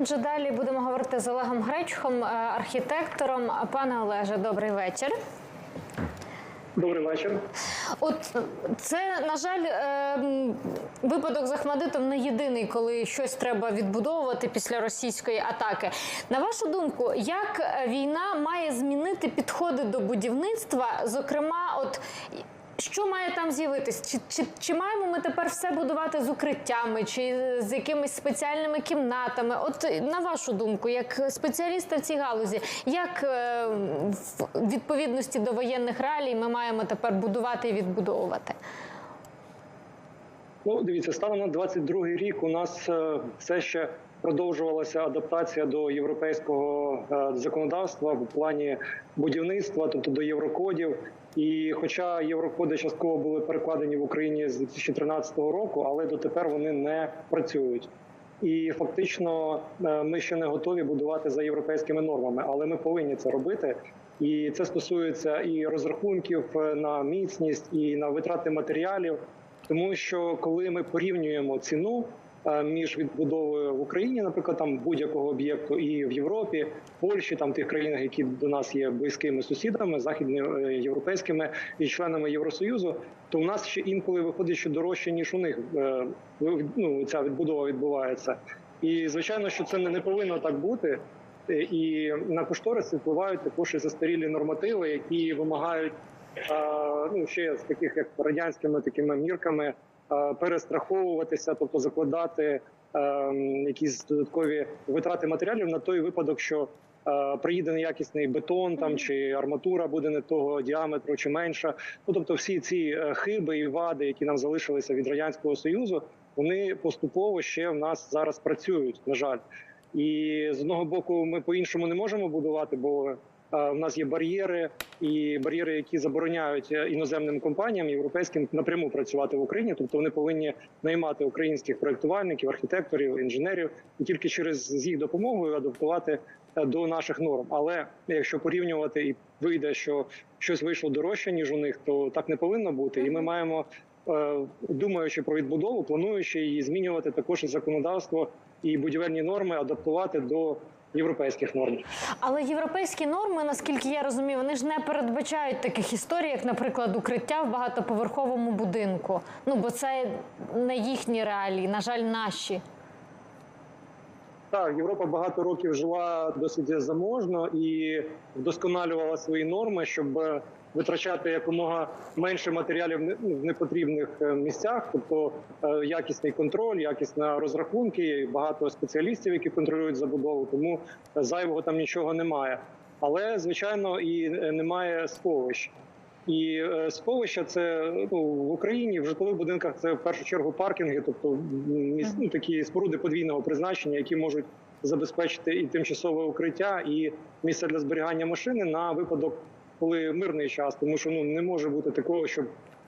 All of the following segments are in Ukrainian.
Отже, далі будемо говорити з Олегом Гречухом, е, архітектором. Пане Олеже, добрий вечір. Добрий вечір. От це, на жаль, е, випадок з Ахмадитом не єдиний, коли щось треба відбудовувати після російської атаки. На вашу думку, як е, війна має змінити підходи до будівництва? Зокрема, от що має там з'явитись? Чи, чи, чи маємо ми тепер все будувати з укриттями, чи з якимись спеціальними кімнатами? От на вашу думку, як спеціаліста в цій галузі, як е, в відповідності до воєнних реалій ми маємо тепер будувати і відбудовувати? Ну, дивіться, станом на 22-й рік у нас е, все ще продовжувалася адаптація до європейського е, законодавства в плані будівництва, тобто до єврокодів. І хоча єврокоди частково були перекладені в Україні з 2013 року, але дотепер вони не працюють. І фактично е, ми ще не готові будувати за європейськими нормами, але ми повинні це робити. І це стосується і розрахунків е, на міцність, і на витрати матеріалів. Тому що коли ми порівнюємо ціну між відбудовою в Україні, наприклад, там будь-якого об'єкту, і в Європі, Польщі, там тих країнах, які до нас є близькими сусідами, західноєвропейськими і членами Євросоюзу, то у нас ще інколи виходить, що дорожче ніж у них е, ну, ця відбудова відбувається. І звичайно, що це не повинно так бути. Е, І на кошториси впливають також і застарілі нормативи, які вимагають ну ще з таких як радянськими такими мірками перестраховуватися, тобто закладати якісь додаткові витрати матеріалів на той випадок, що приїде неякісний бетон там чи арматура буде не того діаметру чи менша. Ну тобто, всі ці е, хиби і вади, які нам залишилися від радянського союзу, вони поступово ще в нас зараз працюють. На жаль. І з одного боку, ми по-іншому не можемо будувати, бо е, в нас є бар'єри і бар'єри, які забороняють е, іноземним компаніям європейським напряму працювати в Україні. Тобто вони повинні наймати українських проєктувальників, архітекторів, інженерів і тільки через з їх допомогою адаптувати е, до наших норм. Але якщо порівнювати і вийде, що щось вийшло дорожче ніж у них, то так не повинно бути. І ми маємо. Думаючи про відбудову, плануючи її змінювати також законодавство і будівельні норми адаптувати до європейських норм. Але європейські норми, наскільки я розумію, вони ж не передбачають таких історій, як, наприклад, укриття в багатоповерховому будинку. Ну бо це не їхні реалії, на жаль, наші. Так, Європа багато років жила досить заможно і вдосконалювала свої норми, щоб витрачати якомога менше матеріалів не- ну, в непотрібних е, місцях, тобто е, якісний контроль, якісні розрахунки, багато спеціалістів, які контролюють забудову, тому зайвого там нічого немає. Але звичайно і е, немає сховищ. І е, сховища це ну, в Україні в житлових будинках це в першу чергу паркінги, тобто міс- ну, такі споруди подвійного призначення, які можуть забезпечити і тимчасове укриття, і місце для зберігання машини на випадок, коли мирний час, тому що ну не може бути такого, щоб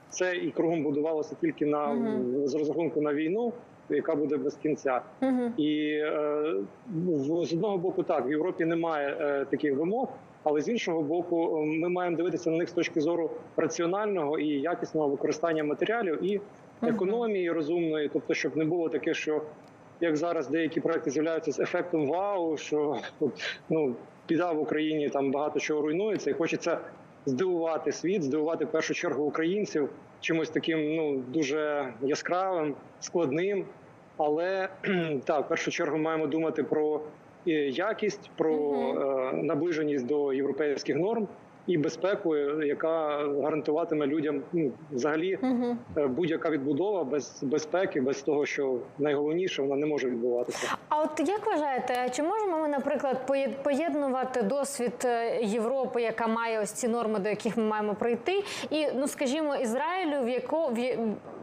це і кругом будувалося тільки на з розрахунку на війну, яка буде без кінця. І е, в- з одного боку, так в Європі немає е, таких вимог, але з іншого боку, ми маємо дивитися на них з точки зору раціонального і якісного використання матеріалів і економії розумної, тобто, щоб не було таке, що як зараз деякі проекти з'являються з ефектом вау, що ну біда в Україні там багато чого руйнується, і хочеться здивувати світ, здивувати в першу чергу українців чимось таким ну дуже яскравим, складним. Але так, в першу чергу маємо думати про е, якість, про е, наближеність до європейських норм і безпеку, яка гарантуватиме людям ну, взагалі Угу. будь-яка відбудова без безпеки, без того, що найголовніше вона не може відбуватися. А от як вважаєте, чи можемо ми, наприклад, поєд- поєднувати досвід е, Європи, яка має ось ці норми, до яких ми маємо прийти, і ну скажімо, Ізраїлю, в яко в,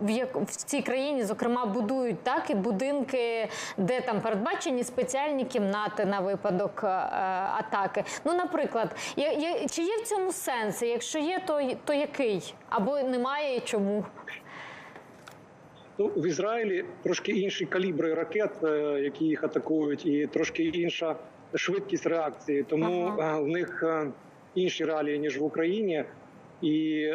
в, як- в цій країні, зокрема, будують так і будинки, де там передбачені спеціальні кімнати на випадок е, атаки. Ну, наприклад, я, я, чи є в цьому сенс? І Якщо є, то, то який? Або немає і чому? Ну, в Ізраїлі трошки інші калібри ракет, е, які їх атакують, і трошки інша швидкість реакції. Тому Ага. е, в них е, інші реалії ніж в Україні. І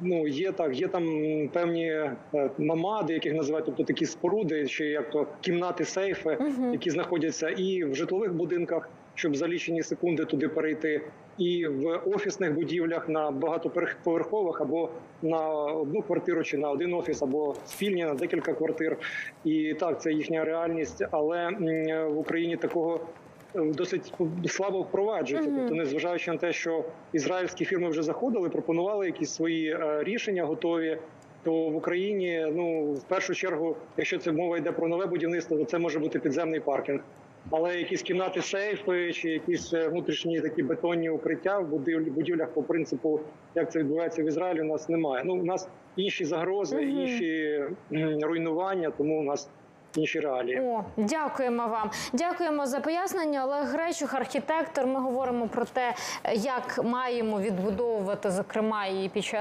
ну є так, є там певні мамади, яких називають, тобто такі споруди, чи як то кімнати, сейфи, які знаходяться і в житлових будинках, щоб за лічені секунди туди перейти, і в офісних будівлях на багатоповерхових або на одну квартиру, чи на один офіс, або спільні на декілька квартир. І так, це їхня реальність, але в Україні такого е, досить слабо впроваджується. Мгм. Тобто, незважаючи на те, що ізраїльські фірми вже заходили, пропонували якісь свої е, рішення готові. То в Україні, ну в першу чергу, якщо це мова йде про нове будівництво, то це може бути підземний паркінг. Але якісь кімнати сейфи чи якісь е, внутрішні такі бетонні укриття в будівлях по принципу, як це відбувається в Ізраїлі, у нас немає. Ну у нас інші загрози, Мгм. інші руйнування, тому у нас інші реалії. О, дякуємо вам. Дякуємо за пояснення. Олег Гречух, архітектор. Ми говоримо про те, як маємо відбудовувати, зокрема, і під час.